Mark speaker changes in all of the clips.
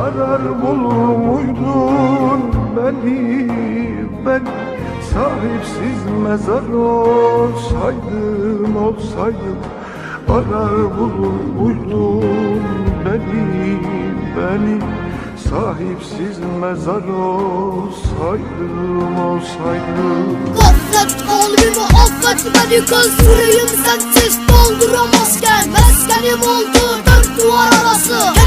Speaker 1: Arar bulur muydun beni? Ben Sahipsiz mezar olsaydım olsaydım. Arar bulur muydun beni? Beni Sahipsiz mezar olsaydım olsaydım.
Speaker 2: Affet kalbimi affet beni kız Yüreğim sensiz dolduramazken Meskenim oldu dört duvar arası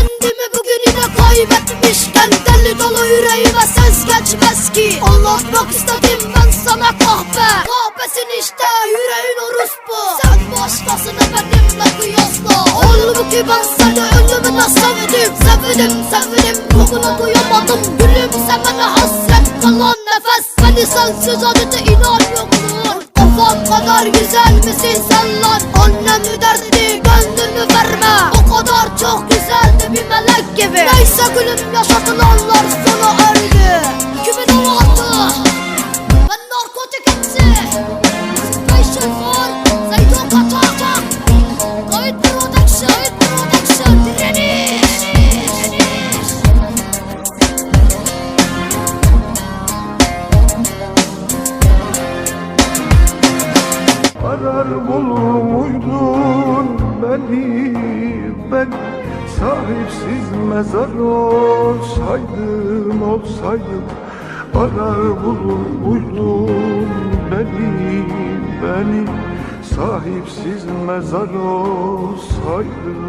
Speaker 2: geçmez ki Anlatmak istedim ben sana kahpe. Kahpesin işte yüreğin orospu Sen başkasını benimle kıyasla? Halbuki ben seni ölümüne sevdim. Sevdim sevdim. Kokunu duyamadım. Gülüm sevene hasret kalan nefes. Beni sensiz adete inan yoktur Kafam kadar güzel misin sen lan? Annem derdi gönlünü verme. O kadar çok güzeldi bir melek gibi. Neyse gülüm yaşatılanlar
Speaker 1: Arar bulur muydun beni ben Sahipsiz mezar olsaydım olsaydım Arar bulur muydun beni beni Sahipsiz mezar olsaydım